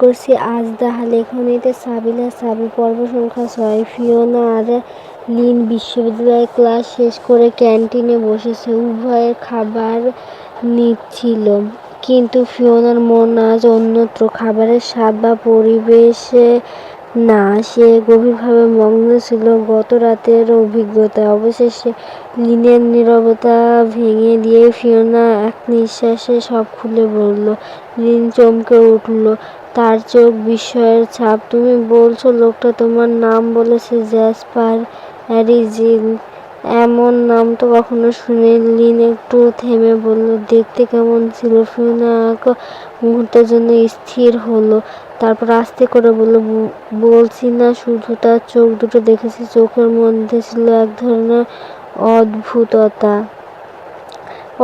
করছি। আজদাহা লেখনীতে সাবিনা সাবি পর্ব সংখ্যা ছয়। ফিওনা আর লিন বিশ্ববিদ্যালয়ে ক্লাস শেষ করে ক্যান্টিনে বসেছে। উভয়ের খাবার নিচ্ছিল। কিন্তু ফিওনার মন আজ অন্যত্র। খাবারের স্বাদ বা পরিবেশে না, সে গভীরভাবে মগ্ন ছিল গত রাতের অভিজ্ঞতা অবশেষে লিনের নীরবতা ভেঙে দিয়ে ফিওনা এক নিঃশ্বাসে সব খুলে বলল, লিন চমকে উঠল। তার চোখ বিস্ময়ের ছাপ। তুমি বলছো লোকটা তোমার নাম বলেছে জ্যাসপার অ্যারিজিন। এমন নাম তো কখনো শুনে লিন একটু থেমে বলল, দেখতে কেমন ছিল ফিওনা? মুহূর্তের জন্য স্থির হলো। তারপর আস্তে করে বলল, বলছি না, শুধু তার চোখ দুটো দেখেছি। চোখের মধ্যে ছিল এক ধরনের অদ্ভুততা।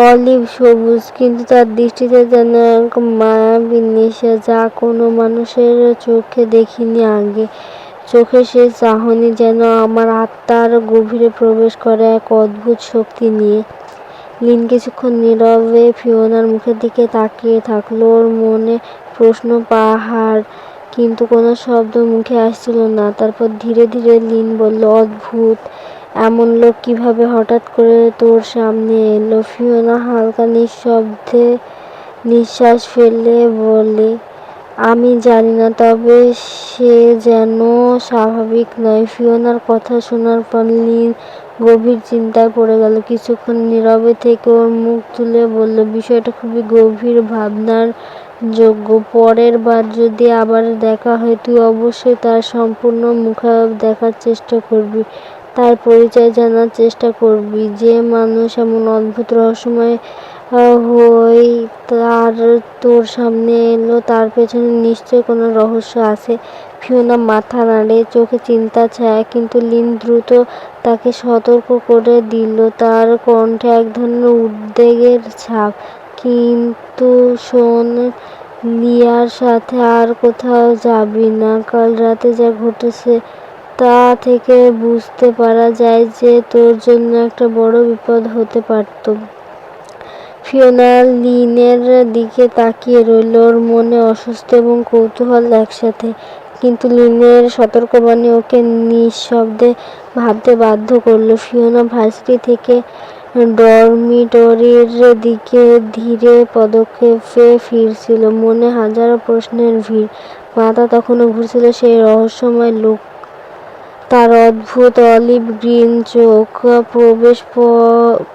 অলিভ সবুজ, কিন্তু তার দৃষ্টিতে যেন এক মায়াবী নেশা যা কোনো মানুষের চোখে দেখিনি আগে। চোখে সে চাহনি যেন আমার আত্মার গভীরে প্রবেশ করে এক অদ্ভুত শক্তি নিয়ে। লিন কিছুক্ষণ নীরবে ফিওনার মুখের দিকে তাকিয়ে থাকল। ওর মনে প্রশ্ন, পাহাড়? কিন্তু কোনো শব্দ মুখে আসছিল না। তারপর ধীরে ধীরে লিন বলল, অদ্ভুত। এমন লোক কীভাবে হঠাৎ করে তোর সামনে এলো? ফিওনা হালকা নিঃশব্দে নিঃশ্বাস ফেলে বলে, আমি জানি না, তবে সে যেন স্বাভাবিক নয়। ফিওনার কথা শোনার পর লিন গভীর চিন্তায় পড়ে গেল। কিছুক্ষণ নীরবে থেকে ওর মুখ তুলে বলল, বিষয়টা খুবই গভীর, ভাবনার যোগ্য। পরের বার যদি আবার দেখা হয়, তুই অবশ্যই তার সম্পূর্ণ মুখাভাব দেখার চেষ্টা করবি। তার পরিচয় জানার চেষ্টা করবি। যে মানুষ এমন অদ্ভুত রহস্যময় হই, তার তোর সামনে এলো, তার পেছনে নিশ্চয় কোনো রহস্য আছে। ফিওনা মাথা নাড়ে, চোখে চিন্তা, ছায়া, কিন্তু লিন দ্রুত তাকে সতর্ক করে দিল। তার কণ্ঠে এক ধরনের উদ্বেগের ছাপ। কিন্তু শোন, লিয়ার সাথে আর কোথাও যাবি না। কাল রাতে যা ঘটেছে তা থেকে বুঝতে পারা যায় যে তোর জন্য একটা বড় বিপদ হতে পারত। ফিওনা লিনের দিকে তাকিয়ে রইল, ওর মনে অসুস্থ এবং কৌতূহল একসাথে। কিন্তু লিনের সতর্কবাণী ওকে নিঃশব্দে ভাবতে বাধ্য করল। ফিওনা ভার্সিটি থেকে ডরমিটরির দিকে ধীরে পদক্ষেপে ফিরছিল। মনে হাজারো প্রশ্নের ভিড়। মাথা তখনও ঘুরছিল সেই রহস্যময় লোক তার অদ্ভুত অলিভ গ্রিন চোখ, প্রবেশ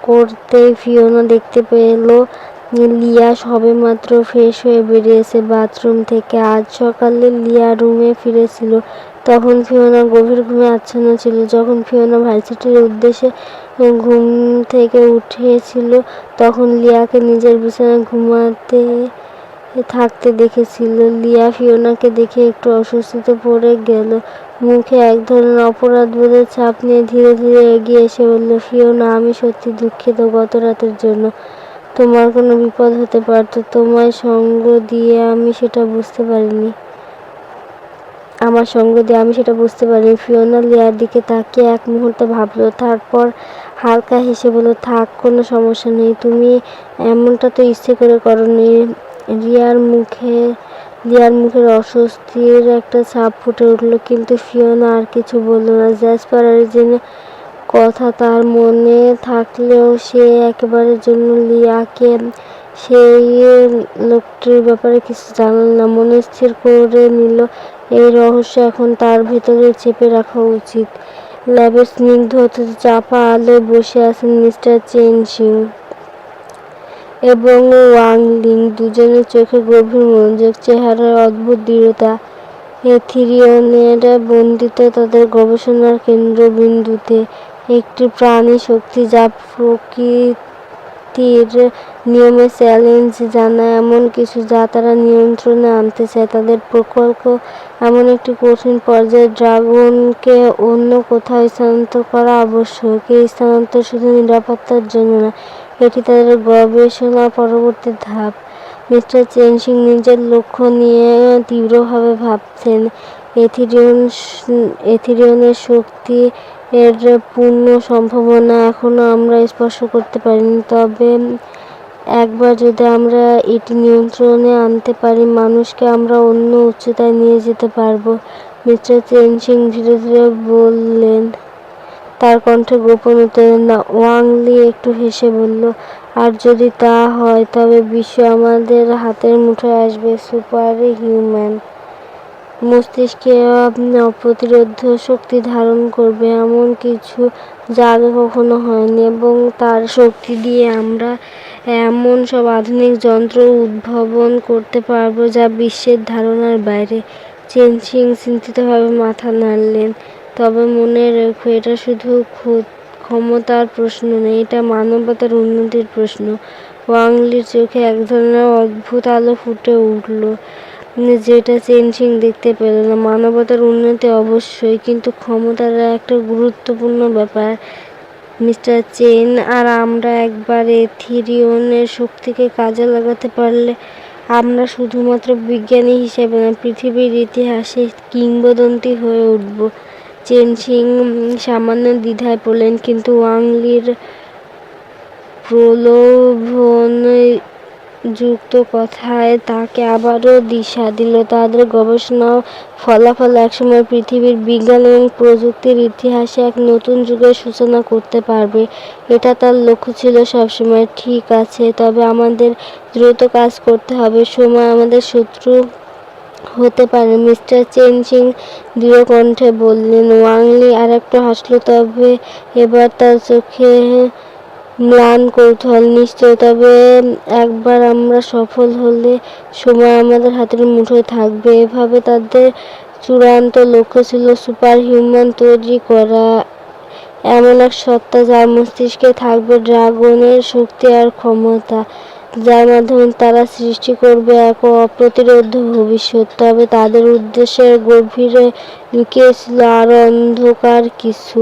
করতেই ফিওনা দেখতে পেল। লিয়া সবেমাত্র ফ্রেশ হয়ে বেরিয়েছে বাথরুম থেকে। আজ সকালে লিয়া রুমে ফিরেছিল। তখন ফিওনা গভীর ঘুমে আচ্ছন্ন ছিল। যখন ফিওনা ভার্সিটির উদ্দেশ্যে ঘুম থেকে উঠেছিল, তখন লিয়াকে নিজের বিছানায় ঘুমাতে থাকতে দেখেছিল। লিয়া ফিওনাকে দেখে একটু অস্বস্তিতে পড়ে গেল। মুখে এক ধরনের অপরাধ অপরাধবোধের ছাপ নিয়ে ধীরে ধীরে এগিয়ে এসে বলল, ফিওনা, আমি সত্যি দুঃখিত গত রাতের জন্য। তোমার কোনো বিপদ হতে পারত। তোমায় সঙ্গ দিয়ে আমি সেটা বুঝতে পারিনি। আমার সঙ্গ দিয়ে আমি সেটা বুঝতে পারিনি। ফিওনা লিয়ার দিকে তাকিয়ে এক মুহূর্তে ভাবলো, তারপর হালকা হেসে বলল, থাক, কোনো সমস্যা নেই। তুমি এমনটা তো ইচ্ছে করে করনি। রিয়ার মুখে লিয়ার মুখের অস্বস্তির একটা ছাপ ফুটে উঠল, কিন্তু ফিওনা আর কিছু বলল না। জ্যাসপার জন্য কথা তার মনে থাকলেও সে একেবারের জন্য লিয়াকে সেই লোকটির ব্যাপারে কিছু জানাল না। মনে স্থির করে নিল, এই রহস্য এখন তার ভেতরে চেপে রাখা উচিত। ল্যাবের স্নিগ্ধ চাপা আলোয় বসে আছেন মিস্টার চেন সিং এবং ওয়াং লিং দুজনের চোখে গভীর মনোযোগ, চেহারার অদ্ভুত দৃঢ়তা। এথিরিয়নের বন্দিত তাদের গবেষণার কেন্দ্রবিন্দুতে একটি প্রাণী শক্তি যা প্রকৃতির নিয়মে চ্যালেঞ্জ জানায়। এমন কিছু যা তারা নিয়ন্ত্রণে আনতে চায়। তাদের প্রকল্প এমন একটি কঠিন পর্যায়ে ড্রাগনকে অন্য কোথাও স্থানান্তর করা আবশ্যক। এই স্থানান্তর শুধু নিরাপত্তার জন্য না এটি তাদের গবেষণা পরবর্তী ধাপ। মিস্টার চেন সিং নিজের লক্ষ্য নিয়ে তীব্রভাবে ভাবছেন। এথিরিয়ন এথিরিয়নের শক্তি এর পূর্ণ সম্ভাবনা এখনও আমরা স্পর্শ করতে পারিনি। তবে একবার যদি আমরা এটি নিয়ন্ত্রণে আনতে পারি, মানুষকে আমরা অন্য উচ্চতায় নিয়ে যেতে পারব। মিস্টার চেন সিং ধীরে ধীরে বললেন তার কণ্ঠে গোপন উত্তেজনা ওয়াংলি একটু হেসে বলল, আর যদি তা হয়, তবে বিশ্ব আমাদের হাতের মুঠোয় আসবে সুপার হিউম্যান। মস্তিষ্কে অপ্রতিরোধ শক্তি ধারণ করবে, এমন কিছু যা আগে কখনো হয়নি এবং তার শক্তি দিয়ে আমরা এমন সব আধুনিক যন্ত্র উদ্ভাবন করতে পারব যা বিশ্বের ধারণার বাইরে। চেন সিং চিন্তিতভাবে মাথা নাড়লেন। তবে মনে রেখো, এটা শুধু ক্ষমতার প্রশ্ন নেই এটা মানবতার উন্নতির প্রশ্ন। ওয়াংলির চোখে এক ধরনের অদ্ভুত আলো ফুটে উঠল। যেটা চেন সিং দেখতে পেল না। মানবতার উন্নতি অবশ্যই, কিন্তু ক্ষমতার একটা গুরুত্বপূর্ণ ব্যাপার। মিস্টার চেন, আর আমরা একবার এথিরিয়নের শক্তিকে কাজে লাগাতে পারলে আমরা শুধুমাত্র বিজ্ঞানী হিসেবে না, পৃথিবীর ইতিহাসে কিংবদন্তি হয়ে উঠব। চেন সিং সামান্য দ্বিধায় পড়লেন, কিন্তু ওয়াংলির প্রলোভন যুক্ত কথায় তাকে আবারও দিশা দিল। তাদের গবেষণা ফলাফল একসময় পৃথিবীর বিজ্ঞান এবং প্রযুক্তির ইতিহাসে এক নতুন যুগের সূচনা করতে পারবে। এটা তার লক্ষ্য ছিল সবসময়। ঠিক আছে, তবে আমাদের দ্রুত কাজ করতে হবে। সময় আমাদের শত্রু হতে পারে। মিস্টার চেন সিং দৃঢ় কণ্ঠে বললেন, ওয়াংলি আর একটু হাসলো, তবে এবার তার চোখে ম্লান কৌতূহল নিশ্চয়। তবে একবার আমরা সফল হলে সময় আমাদের হাতের মুঠোয় থাকবে। এভাবে তাদের চূড়ান্ত লক্ষ্য ছিল সুপার হিউম্যান তৈরি করা। এমন এক সত্তা যার মস্তিষ্কে থাকবে ড্রাগনের শক্তি আর ক্ষমতা। যার মাধ্যমে তারা সৃষ্টি করবে এক অপ্রতিরোধ ভবিষ্যৎ। তবে তাদের উদ্দেশ্যের গভীরে লুকিয়েছিল আরও অন্ধকার কিছু।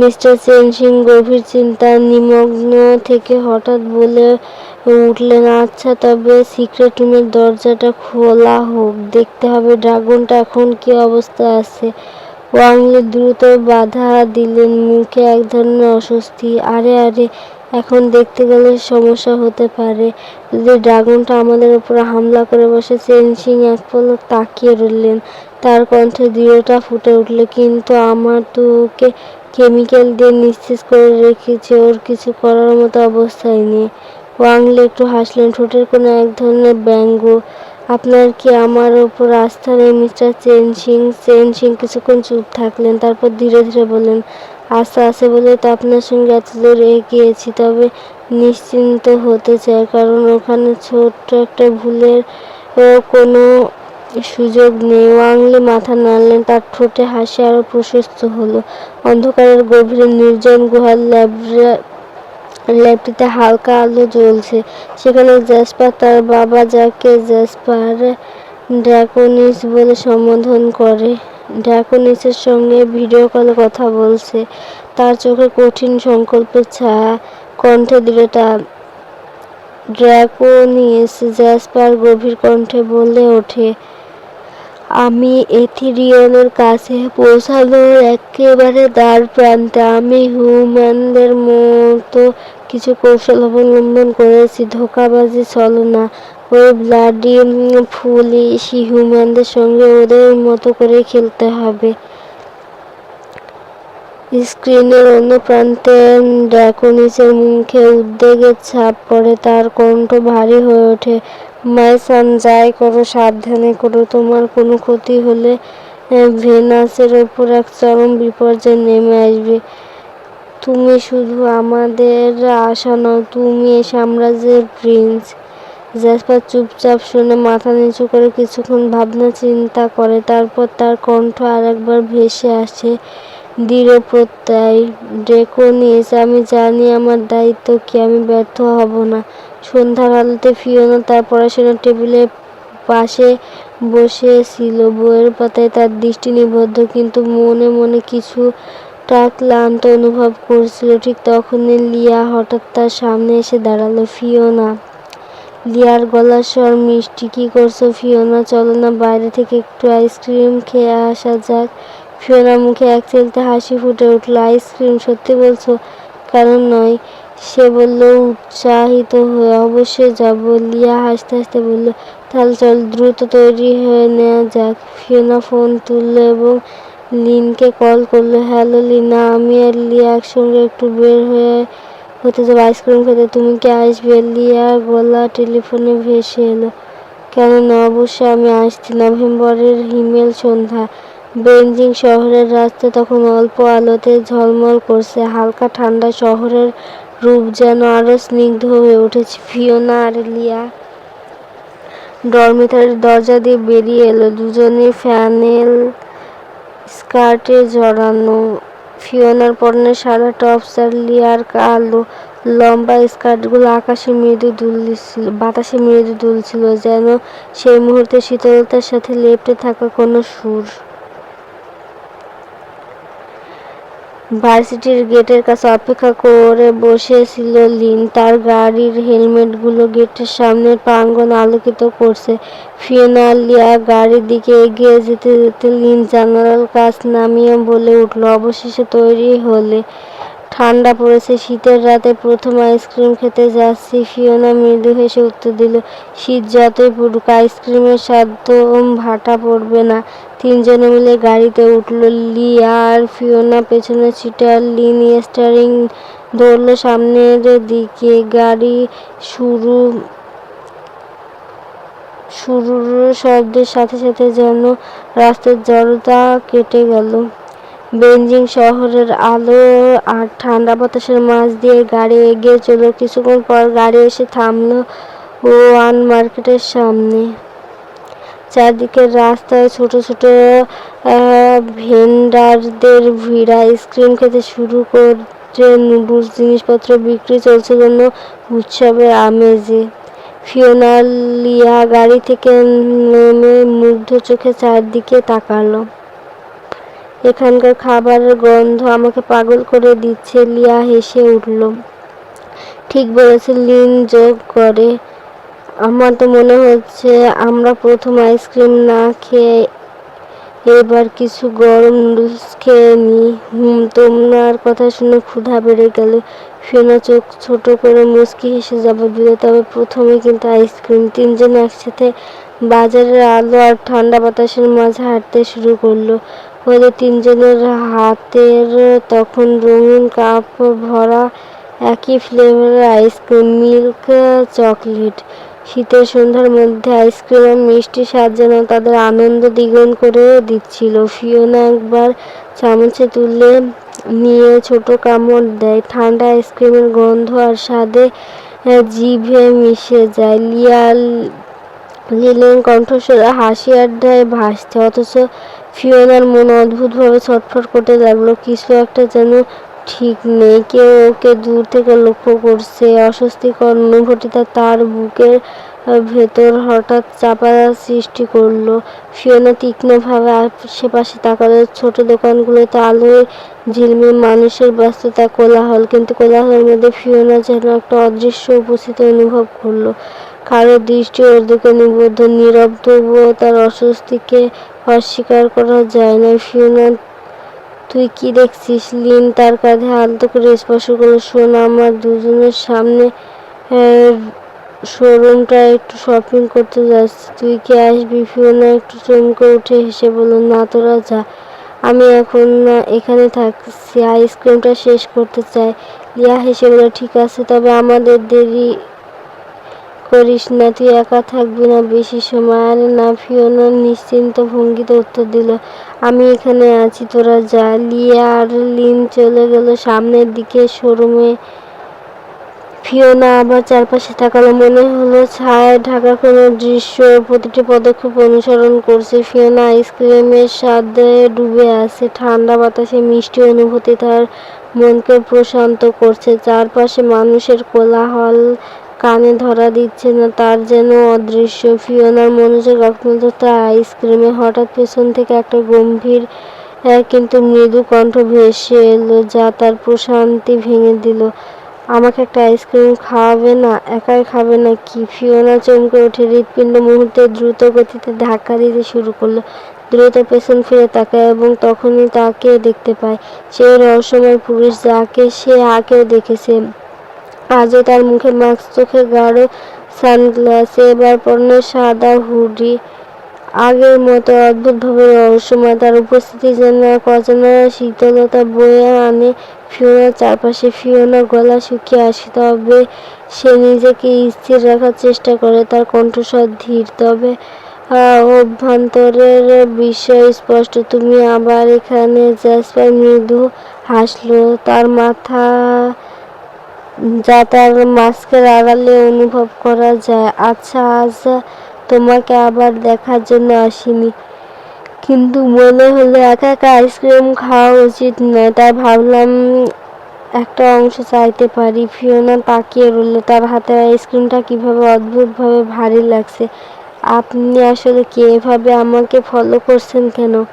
মিস্টার সেন সিং গভীর চিন্তায় নিমগ্ন থেকে হঠাৎ বলে উঠলেন আচ্ছা তবে সিক্রেট রুমের দরজাটা খোলা হোক, দেখতে হবে ড্রাগনটা এখন কি অবস্থা আছে। ওয়াংলি দ্রুত বাধা দিলেন, মুখে এক ধরনের অস্বস্তি। আরে আরে এখন দেখতে গেলে সমস্যা হতে পারে। যদি ড্রাগনটা আমাদের উপরে হামলা করে বসে চেন সিং এক পলক তাকিয়ে রইলেন, তার কণ্ঠে দৃঢ়তা ফুটে উঠল। কিন্তু আমার তো ওকে কেমিক্যাল দিয়ে নিশ্চিত করে রেখেছে, ওর কিছু করার মতো অবস্থায় নেই। ওয়াংলে একটু হাসলেন, ঠোঁটের কোনো এক ধরনের ব্যঙ্গ। আপনার কি আমার ওপর আস্থা নেই, mister Chen Sing Chen Sing কিছুক্ষণ চুপ থাকলেন, তারপর ধীরে ধীরে বললেন আস্থা আছে বলে তো আপনার সঙ্গে এত দূর এগিয়েছি, তবে নিশ্চিন্ত হতে চাই, কারণ ওখানে ছোট্ট একটা ভুলের কোনো সুযোগ নেই। ওয়াংলি মাথা নাড়লেন, তার ঠোঁটে হাসি আরও প্রশস্ত হলো। অন্ধকারের গভীরে নির্জন গুহার ল্যাবটিতে হালকা আলো জ্বলছে। সেখানে জ্যাসপার, তার বাবা যাকে জ্যাসপার ড্রাকোনিস বলে সম্বোধন করে। ড্রাকোনিসের সঙ্গে ভিডিও কলে কথা বলছে। তার চোখে কঠিন সংকল্পের ছায়া, কণ্ঠে দৃঢ়তা। ড্রাকোনিস জ্যাসপার গভীর কণ্ঠে বলে ওঠে, আমি এথিরিয়নের কাছে পৌঁছানোর একেবারে দ্বার প্রান্তে। আমি হিউম্যানদের মতো কিছু কৌশল অবলম্বন করেছি, ধোকাবাজি চলো না। ওই ব্লাডি ফুলিশ হিউম্যানদের সঙ্গে ওদের মতো করে খেলতে হবে। স্ক্রিনের অন্য প্রান্তে ড্রাকোনিসের মুখে উদ্বেগের ছাপ পড়ে, তার কণ্ঠ ভারী হয়ে ওঠে। মাইসান যাই করো, সাবধানে করো। তোমার কোনো ক্ষতি হলে ভেনাসের ওপর এক চরম বিপর্যয় নেমে আসবে। তুমি শুধু আমাদের আশা নও, তুমি সাম্রাজ্যের প্রিন্স জ্যাসপার চুপচাপ শুনে মাথা নিচু করে কিছুক্ষণ ভাবনা চিন্তা করে, তারপর তার কণ্ঠ আর একবার ভেসে আসে। দৃঢ় প্রত্যয় ড্রেকোনিস, আমি জানি আমার দায়িত্ব কি, আমি ব্যর্থ হব না। সন্ধ্যার আলোতে ফিওনা তার পড়াশোনার টেবিলের পাশে বসেছিল। বইয়ের পাতায় তার দৃষ্টি নিবদ্ধ, কিন্তু মনে মনে কিছুটা ক্লান্ত অনুভব করছিল। ঠিক তখনই লিয়া হঠাৎ তার সামনে এসে দাঁড়াল, ফিওনা। লিয়ার গলার স্বর মিষ্টি। কি করছ ফিওনা? চলো না, বাইরে থেকে একটু আইসক্রিম খেয়ে আসা যাক। ফিওনার মুখে এক চিলতে হাসি ফুটে উঠল। আইসক্রিম সত্যি বলছো? কারণ নয়। সে বলল, উৎসাহিত হয়ে অবশ্যই যাব। লিয়া হাসতে হাসতে বলল, তাহলে চল, দ্রুত তৈরি হয়ে নেওয়া যাক। ফিওনা ফোন তুললো এবং লিনকে কল করল, হ্যালো লিনা, আমি আর লিয়া একসঙ্গে একটু বের হয়ে হতে যাব আইসক্রিম খেতে, তুমি কি আসবে লিয়া গলা টেলিফোনে ভেসে এলো। কেন না অবশ্যই আমি আসছি নভেম্বরের হিমেল সন্ধ্যা। বেঞ্জিং শহরের রাস্তা তখন অল্প আলোতে ঝলমল করছে। হালকা ঠান্ডা শহরের রূপ যেন আরও স্নিগ্ধ হয়ে উঠেছে। ফিওনা আর লিয়া ডরমিটারির দরজা দিয়ে বেরিয়ে এলো। দুজনে ফ্যানেল স্কার্টে জড়ানো ফিওনার পরনে সাদা টপস আর লিয়ার কালো লম্বা স্কার্টগুলো আকাশে মৃদু দুলছিল, বাতাসে মৃদু দুলছিল, যেন সেই মুহূর্তে শীতলতার সাথে লেপ্টে থাকা কোনো সুর। ভার্সিটির গেটের কাছে অপেক্ষা করে বসেছিল লিন। তার গাড়ির হেলমেটগুলো গেটের সামনে প্রাঙ্গন আলোকিত করছে। ফিনালিয়া গাড়ির দিকে এগিয়ে যেতে যেতে লিন জানালার কাছ নামিয়ে বলে উঠল। অবশেষে তৈরি হলে ঠান্ডা পড়েছে, শীতের রাতে প্রথম আইসক্রিম খেতে যাচ্ছি। ফিওনা মৃদু হেসে উত্তর দিল, শীত যতই পড়ুক, আইসক্রিমের স্বাদ তো ভাটা পড়বে না। তিনজনে মিলে গাড়িতে উঠল, লি আর ফিওনা পেছনে সিটার লিন স্টারিং ধরলো সামনের দিকে। গাড়ি শুরু, শুরুর শব্দের সাথে সাথে যেন রাস্তার জড়তা কেটে গেল। বেঞ্জিং শহরের আলো আর ঠান্ডা বাতাসের মাঝ দিয়ে গাড়ি এগিয়ে চলল। কিছুক্ষণ পর গাড়ি এসে থামল ওয়ান মার্কেটের সামনে। চারদিকের রাস্তায় ছোট ছোট ভেন্ডারদের ভিড়। আইসক্রিম খেতে শুরু করছে নুডলস, জিনিসপত্র বিক্রি চলছে জন্য উৎসবের আমেজে। ফিওনা লিয়া গাড়ি থেকে নেমে মুগ্ধ চোখে চারদিকে তাকালো। এখানকার খাবারের গন্ধ আমাকে পাগল করে দিচ্ছে। লিয়া হেসে উঠল। ঠিক বলেছে, লিন যোগ করে। আমার তো মনে হচ্ছে আমরা প্রথম আইসক্রিম না খেয়ে এবার কিছু গরম নুডলস খেয়ে নিই। হুম তোমার কথা শুনে ক্ষুধা বেড়ে গেল। ফেনা চোখ ছোট করে মুচকি হেসে জবাব দিল তবে প্রথমে কিন্তু আইসক্রিম। তিনজন একসাথে বাজারের আলো আর ঠান্ডা বাতাসের মাঝে হাঁটতে শুরু করল। ওদের তিনজনের হাতের তখন রঙিন কাপ ভরা একই ফ্লেভারের আইসক্রিম মিল্ক চকলেট শীতের সন্ধ্যার মধ্যে আইসক্রিম আর মিষ্টি স্বাদ যেন তাদের আনন্দ দ্বিগুণ করে দিচ্ছিল। ফিওনা একবার চামচে তুলে নিয়ে ছোট কামড় দেয়। ঠান্ডা আইসক্রিমের গন্ধ আর স্বাদে জিভে মিশে যায়। লিয়াল লিলেন কণ্ঠস্বরে হাসি আড্ডায় ভাসছে, অথচ ফিওনার মন অদ্ভুতভাবে ছটফট করতে লাগল। কিছু একটা যেন ঠিক নেই, কেউ ওকে দূর থেকে লক্ষ্য করছে। অস্বস্তিকর অনুভূতিটা তার বুকের ভেতর হঠাৎ চাপা সৃষ্টি করল। ফিওনা তীক্ষ্ণভাবে আশেপাশে তাকালো। ছোট দোকানগুলোতে আলোয় ঝিলমিল, মানুষের ব্যস্ততা, কোলাহল। কিন্তু কোলাহলের মধ্যে ফিওনা যেন একটা অদৃশ্য উপস্থিতি অনুভব করল। কারও দৃষ্টি ওর দিকে নিবদ্ধ, নীরব, তবুও তার অস্বস্তিকে অস্বীকার করা যায় না। ফিওনা তুই কি দেখছিস? লিন তার কাঁধে আলতো করে স্পর্শ করল। শোন, আমার দুজনের সামনে শোরুমটা একটু শপিং করতে যাচ্ছি। তুই কি আসবি? ফিওনা একটু চমকে উঠে হেসে বলল, না তোরা যা আমি এখন না, এখানে থাকছি। আইসক্রিমটা শেষ করতে চাই। লিয়া হেসে বলল, ঠিক আছে, তবে আমাদের দেরি করিস না, তুই একা থাকবি না, বেশি সময় আরে না। ফিওনা নিশ্চিন্ত ভঙ্গিতে উত্তর দিল, আমি এখানে আছি, তোরা যা। লিয়া আর লিন চলে গেল সামনের দিকে শোরুমে। ফিওনা আবার চারপাশে তাকালো, মনে হলো ছায়ায় ঢাকা কোনো দৃশ্য, প্রতিটি পদক্ষেপ অনুসরণ করছে। ফিওনা আইসক্রিমের স্বাদে ডুবে আছে, ঠান্ডা বাতাসে মিষ্টি অনুভূতি তার মনকে প্রশান্ত করছে। চারপাশে মানুষের কোলাহল কানে ধরা দিচ্ছে না, তার যেন অদৃশ্য ফিওনার মনোযোগ একমাত্র তার আইসক্রিমে হঠাৎ পেছন থেকে একটা গম্ভীর কিন্তু মৃদু কণ্ঠ ভেসে এলো যা তার প্রশান্তি ভেঙে দিল। আমাকে একটা আইসক্রিম খাওয়াবে না? একাই খাবে না কি? ফিওনা চমকে ওঠে হৃৎপিণ্ড মুহূর্তে দ্রুত গতিতে ধাক্কা দিতে শুরু করল। দ্রুত পেছন ফিরে তাকায় এবং তখনই তাকে দেখতে পায়। সেই রহস্যময় পুরুষ যাকে সে আগেও দেখেছে। আজও তার মুখে মাস্ক, চোখে গাঢ় সানগ্লাস, এবার পরনে সাদা হুডি। আগের মতো অদ্ভুতভাবে রহস্যময় তার উপস্থিতি যেন এক অজানা শীতলতা বয়ে আনে। ফিওনার চারপাশে ফিওনা গলা শুকিয়ে আসে, তবে সে নিজেকে স্থির রাখার চেষ্টা করে, তার কণ্ঠস্বর ধীর। তবে অভ্যন্তরের বিষয় স্পষ্ট, তুমি আবার এখানে, জ্যাসপার মৃদু হাসলো, তার মাথা যা তার মাস্কের আড়ালে অনুভব করা যায়। আচ্ছা আজ তোমাকে আবার দেখার জন্য আসিনি। কিন্তু মনে হলো একা একা আইসক্রিম খাওয়া উচিত নয়, তাই ভাবলাম একটা অংশ চাইতে পারি। ফিওনা তাকিয়ে রইল, তার হাতের আইসক্রিমটা কীভাবে অদ্ভুতভাবে ভারী লাগছে। আপনি আসলে কি এভাবে আমাকে ফলো করছেন কেন?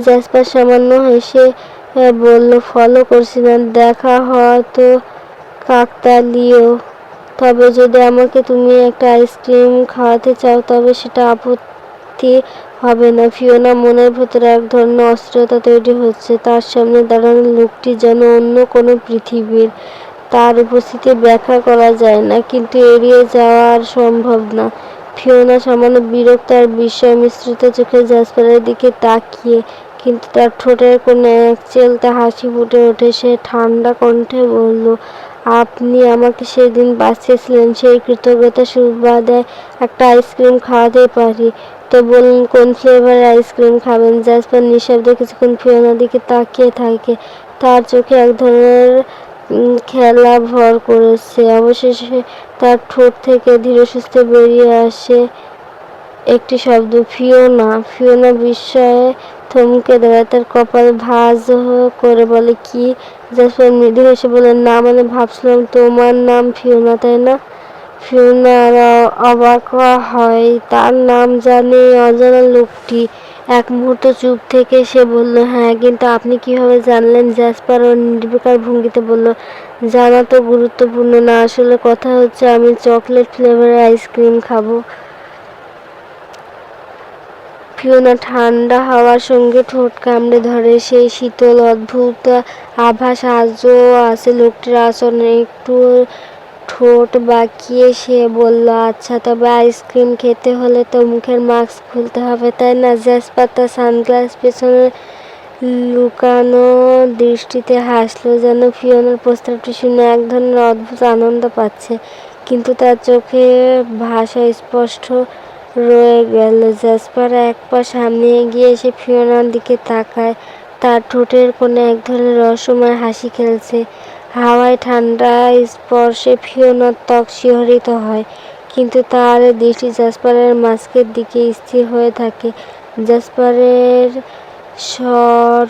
জ্যাসপার সামান্য হেসে বলল ফলো করছি না। দেখা হয়তো কাকতালীয় তবে যদি আমাকে তুমি একটা আইসক্রিম খাওয়াতে চাও, তবে সেটা আপত্তি হবে না। ফিওনা মনের ভেতরে এক ধরনের অস্থিরতা তৈরি হচ্ছে। তার সামনে দাঁড়ানো লোকটি যেন অন্য কোনো পৃথিবীর, তার উপস্থিতি ব্যাখ্যা করা যায় না, কিন্তু এড়িয়ে যাওয়া আর সম্ভব না। ফিওনা সামান্য বিরক্ত আর বিস্ময় মিশ্রিত চোখে জাসপারের দিকে তাকিয়ে কিন্তু তার ঠোঁটের এক চেলতে হাসি ফুটে ওঠে। সে ঠান্ডা কণ্ঠে বলল, আপনি আমাকে সেদিন বাঁচিয়েছিলেন, সেই কৃতজ্ঞতা সুবাদে একটা আইসক্রিম খাওয়াতে পারি। তো বলুন, কোন ফ্লেভারের আইসক্রিম খাবেন? জাসপার নিঃশব্দে কিছুক্ষণ ফিওনার দিকে তাকিয়ে থাকে। তার চোখে এক ধরনের খেলা ভর করেছে। অবশেষে তার ঠোঁট থেকে ধীরে সুস্থে বেরিয়ে আসে একটি শব্দ, ফিওনা। ফিওনা বিস্ময়ে থমকে দাঁড়ায় তার কপাল ভাজ করে বলে, কি জাসপার মৃদু হেসে বলে না মানে ভাবছিলাম তোমার নাম ফিওনা, তাই না? ফিওনার অবাক হয়, তার নাম জানে অজানা লোকটি। এক মুহূর্ত চুপ থেকে সে বলল হ্যাঁ কিন্তু আপনি কীভাবে জানলেন? জ্যাসপার ও নির্বিকার ভঙ্গিতে বলল, জানা তো গুরুত্বপূর্ণ না। আসলে কথা হচ্ছে আমি চকলেট ফ্লেভারের আইসক্রিম খাব। ফিওনা ঠান্ডা হাওয়ার সঙ্গে ঠোঁট কামড়ে ধরে। সেই শীতল, অদ্ভুত আভাস আজও আছে লোকটির আসনে। একটু ঠোঁট বাঁকিয়ে সে বলল আচ্ছা তবে আইসক্রিম খেতে হলে তো মুখের মাস্ক খুলতে হবে, তাই না? জ্যাসপাতা সানগ্লাস পেছনে লুকানো দৃষ্টিতে হাসলো যেন ফিওনার প্রস্তাবটি শুনে এক ধরনের অদ্ভুত আনন্দ পাচ্ছে। কিন্তু তার চোখে ভাষা স্পষ্ট রয়ে গেল। জাসপার এক পা সামনে এগিয়ে এসে ফিওনার দিকে তাকায়। তার ঠোঁটের কোণে এক ধরনের রহস্যময় হাসি খেলছে। হাওয়ায় ঠান্ডা স্পর্শে ফিওনার ত্বক শিহরিত হয়, কিন্তু তার দৃষ্টি জাসপারের মাস্কের দিকে স্থির হয়ে থাকে। জাসপারের স্বর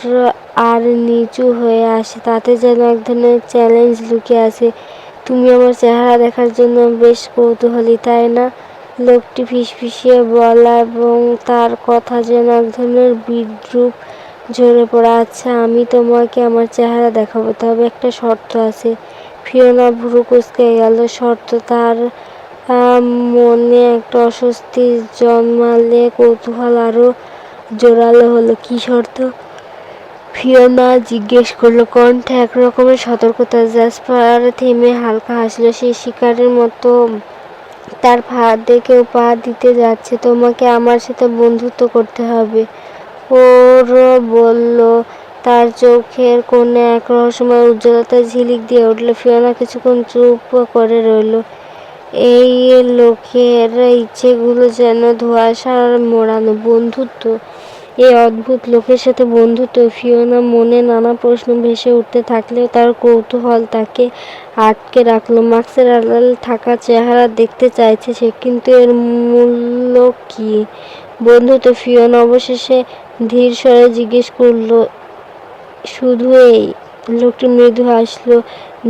আর নিচু হয়ে আসে, তাতে যেন এক ধরনের চ্যালেঞ্জ লুকিয়ে আছে। তুমি আমার চেহারা দেখার জন্য বেশ কৌতূহলী, তাই না? লোকটি ফিসফিসিয়ে বলা এবং তার কথা যেন এক ধরনের বিদ্রুপ ঝরে পড়া। আচ্ছা আমি তোমাকে আমার চেহারা দেখাবো, তবে একটা শর্ত আছে। ফিওনা ভুরু কুচকে গেল। শর্ত তার মনে একটা অস্বস্তি জন্মালে কৌতূহল আরও জোরালো হলো। কি শর্ত? ফিওনা জিজ্ঞেস করল। কণ্ঠে একরকমের সতর্কতা। জাসপার থেমে হালকা হাসলো। সে শিকারের মতো তার ফাঁদে কেউ পা দিতে যাচ্ছে। তোমাকে আমার সাথে বন্ধুত্ব করতে হবে। ওর বলল, তার চোখের কোণে এক রহস্যময় উজ্জ্বলতা ঝিলিক দিয়ে উঠল। ফিওনা কিছুক্ষণ চুপ করে রইল। এই লোকের ইচ্ছেগুলো যেন ধোঁয়াশার মোড়ানো বন্ধুত্ব। এই অদ্ভুত লোকের সাথে বন্ধুত্ব। ফিওনা মনে নানা প্রশ্ন ভেসে উঠতে থাকলেও তার কৌতূহল তাকে আটকে রাখল। মাস্কের আড়াল থাকা চেহারা দেখতে চাইছে সে, কিন্তু এর মূল্য কি? বন্ধুত্ব, ফিওনা অবশেষে ধীর স্বরে জিজ্ঞেস করল, শুধু এই লোকটি মৃদু হাসলো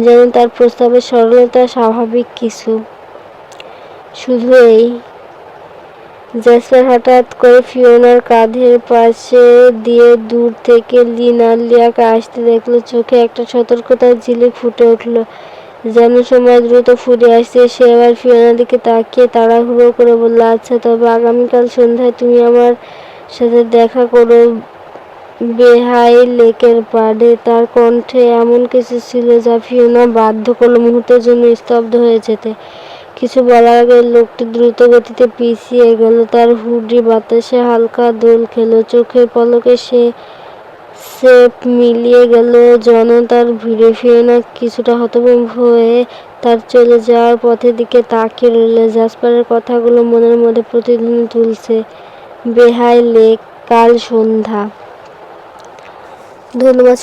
যেন তার প্রস্তাবের সরলতা স্বাভাবিক কিছু? শুধু এই জ্যাসপার হঠাৎ করে ফিওনার কাঁধের পাশে দিয়ে দূর থেকে লিনা লিয়াকে আসতে দেখল, চোখে একটা সতর্কতার ঝিলিক ফুটে উঠল। যেন সময় দ্রুত ফুটে আসছে, সে এবার ফিওনার দিকে তাকিয়ে তাড়াহুড়ো করে বলল আচ্ছা তবে আগামীকাল সন্ধ্যায় তুমি আমার সাথে দেখা করো বেহাই লেকের পাড়ে। তার কণ্ঠে এমন কিছু ছিল যা ফিওনা বাধ্য করল মুহূর্তের জন্য স্তব্ধ হয়ে যেতে। কিছু বলার আগে লোকটি দ্রুত গতিতে পিছিয়ে গেল। তার হুডি বাতাসে হালকা দোল খেল, চোখের পলকে সে সেপ মিলিয়ে গেল। জনতার ভিড়ে ফিওনা কিছুটা হতভম্ব হয়ে তার চলে যাওয়ার পথের দিকে তাকিয়ে রইল। জাসপারের কথাগুলো মনের মধ্যে প্রতিধ্বনি তুলছে। বেহাই লেক, কাল সন্ধ্যা। ধন্যবাদ